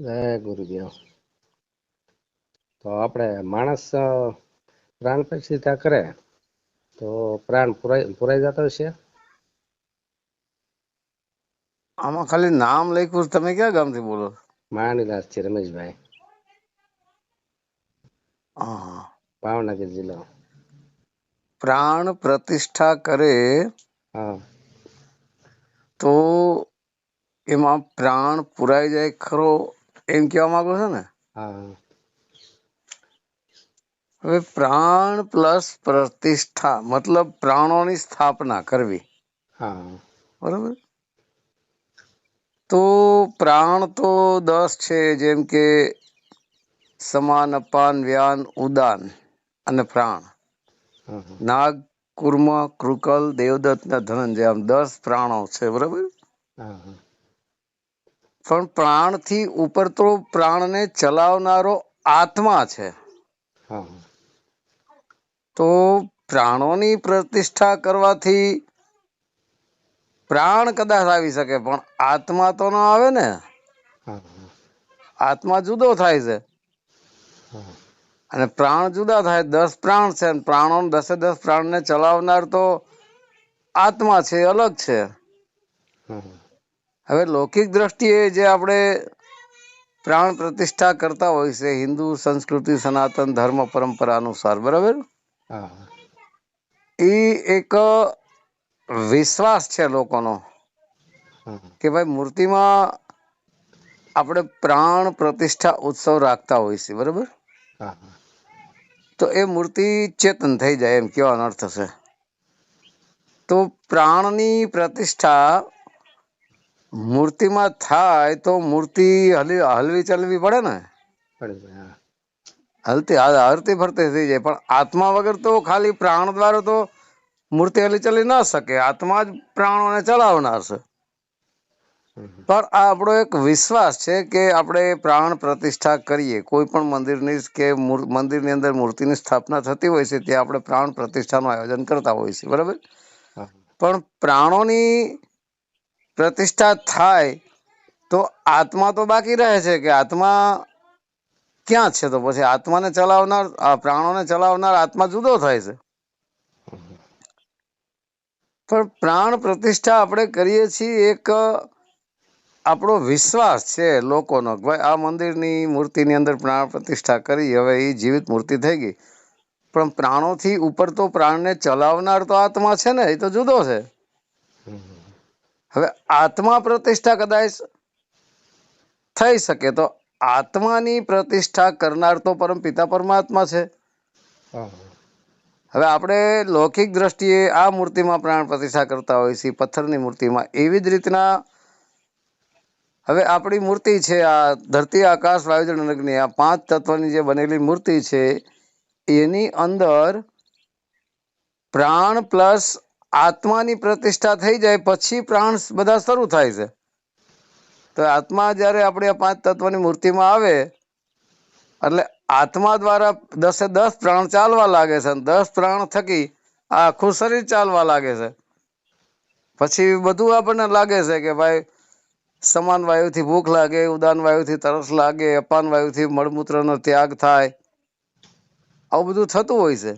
જય ગુરુદેવ. તો આપણે માણસ પ્રાણ પ્રતિષ્ઠા કરે તો પ્રાણ પુરાઈ પુરાઈ જતો છે આમાં ખાલી નામ લખ્યું તમે ક્યાં ગામથી બોલો માણીદાસ છે રમેશભાઈ. ભાવનગર જિલ્લો. પ્રાણ પ્રતિષ્ઠા કરે હા. તો એમાં પ્રાણ પુરાઈ જાય ખરો? એમ કહેવા માંગો છો ને? હવે પ્રાણ પ્લસ પ્રતિષ્ઠા મતલબ પ્રાણોની સ્થાપના કરવી. બરાબર? તો પ્રાણ તો દસ છે જેમ કે સમાન અપાન વ્યાન ઉદાન અને પ્રાણ. નાગ કુર્મ કૃકલ દેવદત્ત ને ધનંજય આમ દસ પ્રાણો છે બરાબર? પણ પ્રાણથી ઉપર તો પ્રાણને ચલાવનારો આત્મા છે. તો પ્રાણોની પ્રતિષ્ઠા કરવાથી પ્રાણ કદાચ આવી શકે પણ આત્મા તો ન આવે ને. આત્મા જુદો થાય છે. અને પ્રાણ જુદા થાય દસ પ્રાણ છે પ્રાણો દસે દસ પ્રાણને ચલાવનાર તો આત્મા છે અલગ છે. હવે લૌકિક દ્રષ્ટિએ જે આપણે પ્રાણ પ્રતિષ્ઠા કરતા હોય છે હિન્દુ સંસ્કૃતિ સનાતન ધર્મ પરંપરા અનુસાર બરાબર? એ એક વિશ્વાસ છે લોકોનો કે ભાઈ મૂર્તિમાં આપણે પ્રાણ પ્રતિષ્ઠા ઉત્સવ રાખતા હોય છે બરાબર? તો એ મૂર્તિ ચેતન થઈ જાય એમ કેવા અર્થ છે. તો પ્રાણની પ્રતિષ્ઠા મૂર્તિમાં થાય તો મૂર્તિ હલી હલવી ચલવી પડે ને? હલતી હરતી ફરતી થઈ જાય. પણ આત્મા વગર તો ખાલી પ્રાણ દ્વારા તો મૂર્તિ હલી ચલી ન શકે. આત્મા જ પ્રાણોને ચલાવનાર છે. પણ આ આપણો એક વિશ્વાસ છે કે આપણે પ્રાણ પ્રતિષ્ઠા કરીએ. કોઈ પણ મંદિરની કે મંદિરની અંદર મૂર્તિની સ્થાપના થતી હોય છે ત્યાં આપણે પ્રાણ પ્રતિષ્ઠાનું આયોજન કરતા હોઈએ છીએ બરાબર? પણ પ્રાણોની પ્રતિષ્ઠા થાય, તો આત્મા તો બાકી રહે છે કે આત્મા ક્યાં છે? તો પછી આત્માને ચલાવનાર પ્રાણોને ચલાવનાર આત્મા જુદો થાય છે. પણ પ્રાણ પ્રતિષ્ઠા આપણે કરીએ છીએ એક, આપણો વિશ્વાસ છે લોકોનો ભાઈ આ મંદિરની મૂર્તિની અંદર પ્રાણ પ્રતિષ્ઠા કરી, હવે એ જીવિત મૂર્તિ થઈ ગઈ. પણ પ્રાણોથી ઉપર તો પ્રાણને ચલાવનાર તો આત્મા છે ને એ તો જુદો છે. હવે આત્મા પ્રતિષ્ઠા કદાચ થઈ શકે તો આત્માની પ્રતિષ્ઠા કરનાર તો પરમ પિતા પરમાત્મા છે. હવે આપણે લૌકિક દ્રષ્ટિએ આ મૂર્તિમાં પ્રાણ પ્રતિષ્ઠા કરતા હોઈએ છીએ પથ્થરની મૂર્તિમાં. એવી જ રીતના હવે આપણી મૂર્તિ છે આ ધરતી આકાશ વાયુજળ અગ્નિ આ પાંચ તત્વની જે બનેલી મૂર્તિ છે એની અંદર પ્રાણ પ્લસ આત્માની પ્રતિષ્ઠા થઈ જાય પછી પ્રાણ બધા શરૂ થાય છે. તો આત્મા જ્યારે આપણે આ પાંચ તત્વની મૂર્તિમાં આવે એટલે આત્મા દ્વારા દસે દસ પ્રાણ ચાલવા લાગે છે અને દસ પ્રાણ થકી આ આખું શરીર ચાલવા લાગે છે. પછી બધું આપણને લાગે છે કે ભાઈ સમાન વાયુથી ભૂખ લાગે ઉદાન વાયુથી તરસ લાગે અપાન વાયુથી મળમૂત્રનો ત્યાગ થાય. આવું બધું થતું હોય છે.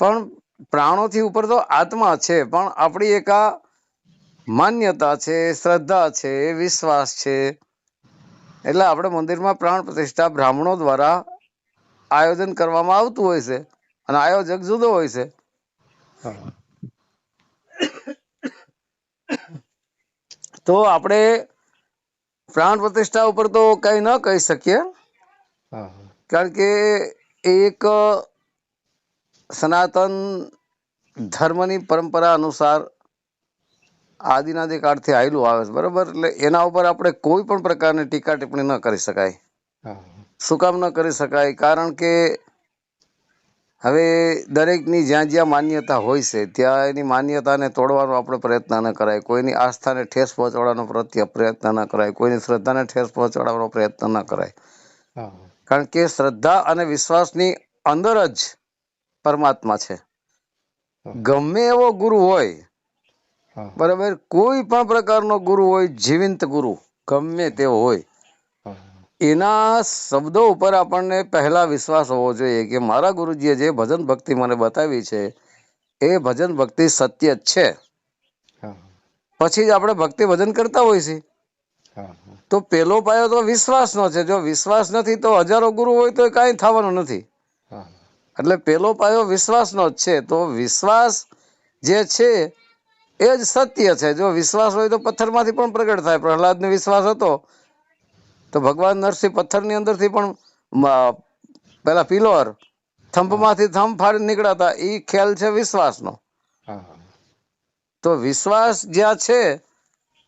પણ પ્રાણોથી ઉપર તો આત્મા છે પણ આપણી એક આ માન્યતા છે શ્રદ્ધા છે વિશ્વાસ છે. એટલે આપણે મંદિરમાં પ્રાણ પ્રતિષ્ઠા બ્રાહ્મણો દ્વારા આયોજન કરવામાં આવતું હોય છે અને આયોજક જુદો હોય છે. તો આપણે પ્રાણ પ્રતિષ્ઠા ઉપર તો કંઈ ન કહી શકીએ. કારણ કે એક સનાતન ધર્મની પરંપરા અનુસાર આદિનાદિ કાળથી આવેલું આવે છે બરાબર? એટલે એના ઉપર આપણે કોઈ પણ પ્રકારની ટીકા ટિપ્પણી ન કરી શકાય. શું કામ ન કરી શકાય? કારણ કે હવે દરેકની જ્યાં જ્યાં માન્યતા હોય છે ત્યાં એની માન્યતાને તોડવાનો આપણે પ્રયત્ન ન કરાય. કોઈની આસ્થાને ઠેસ પહોંચાડવાનો પ્રત્યે પ્રયત્ન ન કરાય. કોઈની શ્રદ્ધાને ઠેસ પહોંચાડવાનો પ્રયત્ન ન કરાય. કારણ કે શ્રદ્ધા અને વિશ્વાસની અંદર જ પરમાત્મા છે. ગમે એવો ગુરુ હોય બરાબર કોઈ પણ પ્રકારનો ગુરુ હોય જીવંત ગુરુ ગમે તેવો હોય એના શબ્દો ઉપર આપણને પહેલા વિશ્વાસ હોવો જોઈએ કે મારા ગુરુજીએ જે ભજન ભક્તિ મને બતાવી છે એ ભજન ભક્તિ સત્ય જ છે. પછી જ આપણે ભક્તિ ભજન કરતા હોય છે. તો પેલો પાયો તો વિશ્વાસનો છે. જો વિશ્વાસ નથી તો હજારો ગુરુ હોય તો કાંઈ થવાનું નથી. એટલે પેલો પાયો વિશ્વાસનો જ છે. તો વિશ્વાસ જે છે એ જ સત્ય છે. જો વિશ્વાસ હોય તો પથ્થરમાંથી પણ પ્રગટ થાય. પ્રહલાદને વિશ્વાસ હતો. તો ભગવાન નરસિંહ પથ્થરની અંદરથી પણ પેલા પિલોર થંભમાંથી થંભ ફાડી નીકળાતા એ ખ્યાલ છે વિશ્વાસનો. તો વિશ્વાસ જ્યાં છે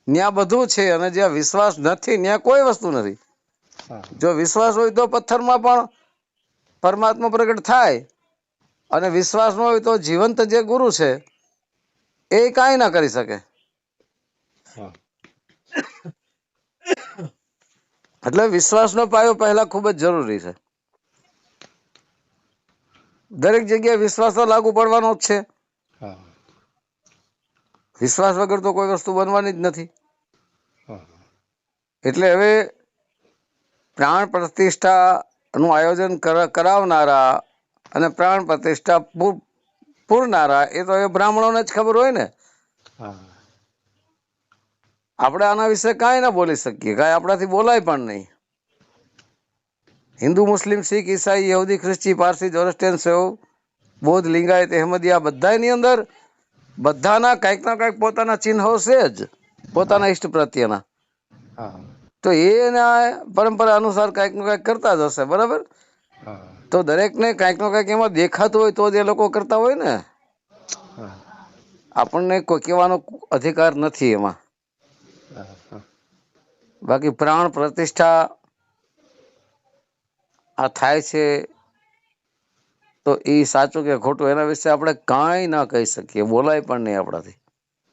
ત્યાં બધું છે અને જ્યાં વિશ્વાસ નથી ત્યાં કોઈ વસ્તુ નથી. જો વિશ્વાસ હોય તો પથ્થરમાં પણ પરમાત્મા પ્રગટ થાય અને વિશ્વાસ ન હોય તો જીવંત જે ગુરુ છે એ કાંઈ ના કરી શકે. એટલે વિશ્વાસનો પાયો પહેલા ખૂબ જ જરૂરી છે. દરેક જગ્યાએ વિશ્વાસ તો લાગુ પડવાનો જ છે. વિશ્વાસ વગર તો કોઈ વસ્તુ બનવાની જ નથી. એટલે હવે પ્રાણ પ્રતિષ્ઠાનું આયોજન કર- કરાવનારા અને પ્રાણ પ્રતિષ્ઠા પૂરનારા એ તો એ બ્રાહ્મણોને જ ખબર હોય ને. આપણે આના વિશે કાંઈ ના બોલી શકીએ કાંઈ આપણાથી બોલાય પણ નહીં. હિન્દુ મુસ્લિમ શીખ ઈસાઈ યહૂદી ખ્રિસ્તી પારસી જોરસ્ટિયન સેવ બૌદ્ધ લિંગાયત અહેમદિયા બધાની અંદર બધાના કંઈક ના કંઈક પોતાના ચિહ્નો છે જ પોતાના ઈષ્ટ પ્રત્યેના. હા. તો એના પરંપરા અનુસાર કંઈકનું કંઈક કરતા જ હશે બરાબર? તો દરેકને કંઈકનું કંઈક એમાં દેખાતું હોય તો જ એ લોકો કરતા હોય ને? આપણને કોઈ કહેવાનો અધિકાર નથી એમાં. બાકી પ્રાણ પ્રતિષ્ઠા આ થાય છે તો એ સાચું કે ખોટું એના વિશે આપણે કાંઈ ના કહી શકીએ બોલાય પણ નહીં આપણાથી.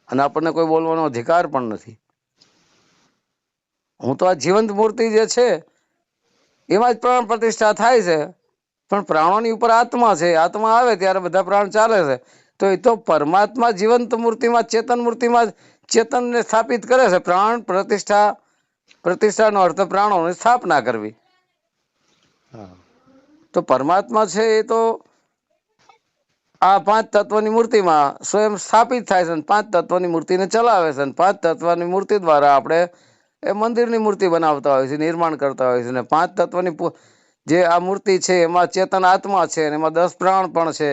અને આપણને કોઈ બોલવાનો અધિકાર પણ નથી. હું તો આ જીવંત મૂર્તિ જે છે એમાં જ પ્રાણ પ્રતિષ્ઠા થાય છે. પણ પ્રાણોની ઉપર આત્મા છે આત્મા આવે ત્યારે બધા પ્રાણ ચાલે છે. તો એ તો પરમાત્મા જીવંત મૂર્તિમાં ચેતન મૂર્તિમાં ચેતનને સ્થાપિત કરે છે. પ્રાણ પ્રતિષ્ઠા પ્રતિષ્ઠાનો અર્થ પ્રાણોની સ્થાપના કરવી. તો પરમાત્મા છે એ તો આ પાંચ તત્વની મૂર્તિમાં સ્વયં સ્થાપિત થાય છે પાંચ તત્વની મૂર્તિને ચલાવે છે પાંચ તત્વની મૂર્તિ દ્વારા આપણે એ મંદિરની મૂર્તિ બનાવતા હોય છે, નિર્માણ કરતા હોય છે અને પાંચ તત્વની જે આ મૂર્તિ છે એમાં ચેતન આત્મા છે અને એમાં દસ પ્રાણ પણ છે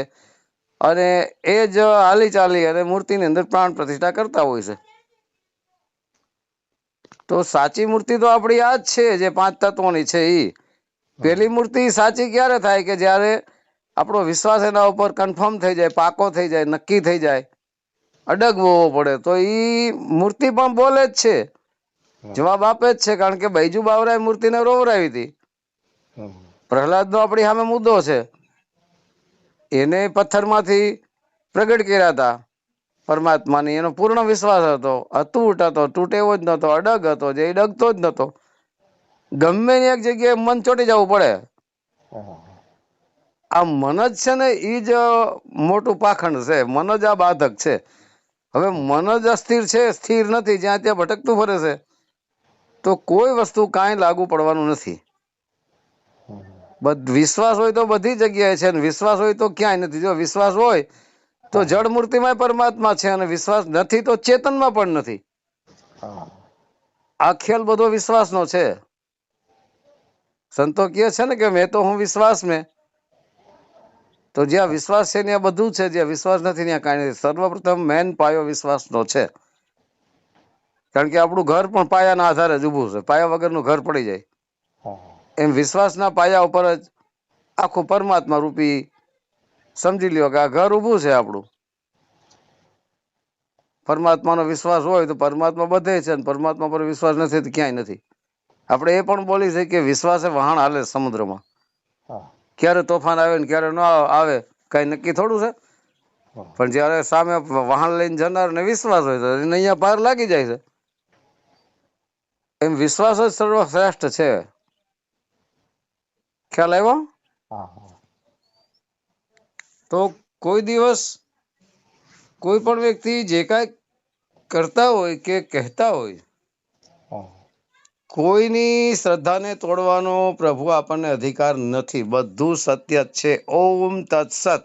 અને એ જ હાલી ચાલી અને મૂર્તિની અંદર પ્રાણ પ્રતિષ્ઠા કરતા હોય છે. તો સાચી મૂર્તિ તો આપણી આ જ છે, જે પાંચ તત્વોની છે એ પેલી મૂર્તિ સાચી ક્યારે થાય કે જ્યારે આપણો વિશ્વાસ એના ઉપર કન્ફર્મ થઈ જાય, પાકો થઈ જાય, નક્કી થઈ જાય અડગવો પડે, તો એ મૂર્તિ પણ બોલે જ છે. જવાબ આપે જ છે કારણ કે બૈજુ બાવરાએ મૂર્તિને રોવરાવી હતી. પ્રહલાદનો આપણી સામે મુદ્દો છે. એને પથ્થરમાંથી પ્રગટ કર્યા હતા. પરમાત્માની એનો પૂર્ણ વિશ્વાસ હતો. અતૂટ હતો તૂટેવો જ નહોતો અડગ હતો જે ડગતો જ નહોતો. ગમે એક જગ્યાએ મન ચોટી જવું પડે. આ મન જ છે ને એ જ મોટું પાખંડ છે. મન જ આ બાધક છે. હવે મન જ અસ્થિર છે સ્થિર નથી જ્યાં ત્યાં ભટકતું ફરે છે. તો કોઈ વસ્તુ કાંઈ લાગુ પડવાનું નથી. બધ વિશ્વાસ હોય તો બધી જગ્યાએ છે અને વિશ્વાસ હોય તો ક્યાંય નથી. જો વિશ્વાસ હોય તો જળ મૂર્તિમાં પરમાત્મા છે અને વિશ્વાસ નથી તો ચેતનમાં પણ નથી. આ ખેલ બધો વિશ્વાસનો છે. સંતો કહે છે ને કે મેં તો હું વિશ્વાસ મેં. તો જ્યાં વિશ્વાસ છે ત્યાં બધું છે જ્યાં વિશ્વાસ નથી ત્યાં કાંઈ નથી. સર્વપ્રથમ મેન પાયો વિશ્વાસનો છે. કારણ કે આપણું ઘર પણ પાયાના આધારે જ ઊભું છે. પાયા વગરનું ઘર પડી જાય. એમ વિશ્વાસના પાયા ઉપર જ આખું પરમાત્મા રૂપી સમજી લ્યો કે આ ઘર ઊભું છે આપણું. પરમાત્માનો વિશ્વાસ હોય તો પરમાત્મા બધે છે અને પરમાત્મા પર વિશ્વાસ નથી તો ક્યાંય નથી. આપણે એ પણ બોલી છે કે વિશ્વાસે વહાણ હાલે સમુદ્રમાં. ક્યારે તોફાન આવે ને ક્યારે ન આવે કઈ નક્કી થોડું છે? પણ જ્યારે સામે વાહન લઈને જનારને વિશ્વાસ હોય તો એને અહીંયા પાર લાગી જાય છે. એમ વિશ્વાસ જ સર્વશ્રેષ્ઠ છે. ખ્યાલ આવ્યો? તો કોઈ દિવસ કોઈ પણ વ્યક્તિ જે કાંઈ કરતા હોય કે કહેતા હોય કોઈની શ્રદ્ધાને તોડવાનો પ્રભુ આપણને અધિકાર નથી. બધું સત્ય છે. ઓમ તત્સત.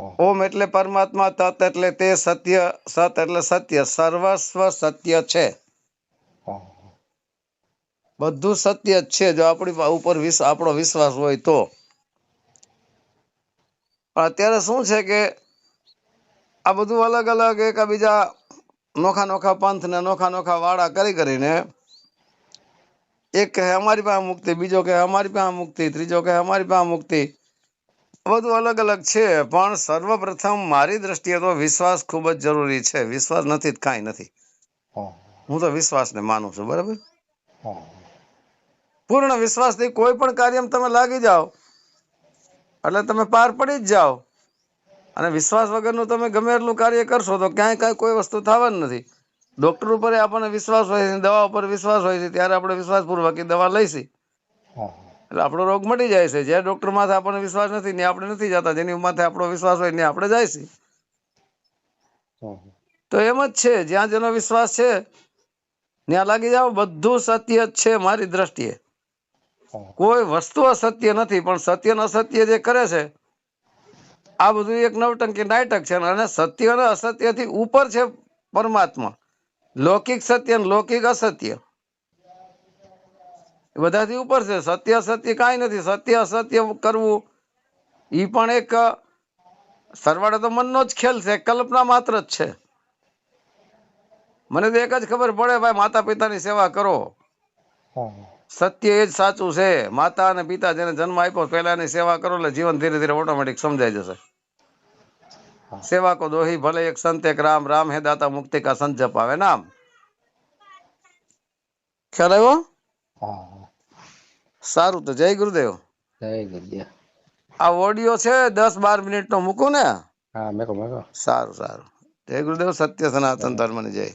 ઓમ એટલે પરમાત્મા તત એટલે તે સત્ય સત એટલે સત્ય. સર્વસ્વ સત્ય છે. બધું સત્ય જ છે. જો આપણી ઉપર આપણો વિશ્વાસ હોય તો. પણ અત્યારે શું છે કે આ બધું અલગ અલગ એકબીજા નોખા નોખા પંથ ને નોખા નોખા વાળા કરી કરીને એક કહે અમારી પાસે મુક્તિ બીજો કહે અમારી પાસે મુક્તિ ત્રીજો કહે અમારી પાસે મુક્તિ. બધું અલગ અલગ છે. પણ સર્વપ્રથમ મારી દ્રષ્ટિએ તો વિશ્વાસ ખૂબ જ જરૂરી છે. વિશ્વાસ નથી કાંઈ નથી. હું. તો વિશ્વાસને માનું છું. બરાબર? પૂર્ણ વિશ્વાસથી કોઈ પણ કાર્યમાં તમે લાગી જાઓ એટલે તમે પાર પડી જ જાઓ. અને વિશ્વાસ વગરનું તમે ગમે એટલું કાર્ય કરશો તો ક્યાંય કાંઈ કોઈ વસ્તુ થવાની નથી. ડૉક્ટર ઉપર આપણને વિશ્વાસ હોય છે દવા ઉપર વિશ્વાસ હોય છે ત્યારે આપણે વિશ્વાસપૂર્વક એ દવા લઈશી. એટલે આપણો રોગ મટી જાય છે. જે ડૉક્ટર માથે આપણને વિશ્વાસ નથી ને આપણે નથી જતા જેની માથે આપણો વિશ્વાસ હોય ને આપણે જાય તો એમ જ છે જ્યાં જેનો વિશ્વાસ છે ત્યાં લાગી જાઓ. બધું સત્ય જ છે મારી દ્રષ્ટિએ. કોઈ વસ્તુ અસત્ય નથી, પણ સત્ય અસત્ય જે કરે છે, આ બધું એક નવટંકી નાટક છે અને સત્ય અને અસત્યથી ઉપર છે પરમાત્મા. લૌકિક સત્ય લૌકિક અસત્ય. બધાથી ઉપર છે. સત્ય અસત્ય કાંઈ નથી. સત્ય અસત્ય કરવું એ પણ એક, સરવાળે તો મનનો જ ખેલ છે. કલ્પના માત્ર જ છે. મને તો એક જ ખબર પડે, ભાઈ માતા પિતાની સેવા કરો. સત્ય એ જ સાચું છે. માતા અને પિતા જેને જન્મ આપ્યો પહેલા એની સેવા કરો એટલે જીવન ધીરે ધીરે ઓટોમેટિક સમજાઈ જશે. સેવા કો દોહી ભલે એક સંત એક રામ રામ હે દાતા મુક્તિ કા સંત જપાવે નામ. ખ્યાલ આવ્યો? સારું તો જય ગુરુદેવ. જય ગુરુદેવ. આ ઓડિયો છે દસ બાર મિનિટ નો મૂકું ને? હા મેકો મેકો. સારું સારું. જય ગુરુદેવ સત્ય સનાતન ધર્મની જય.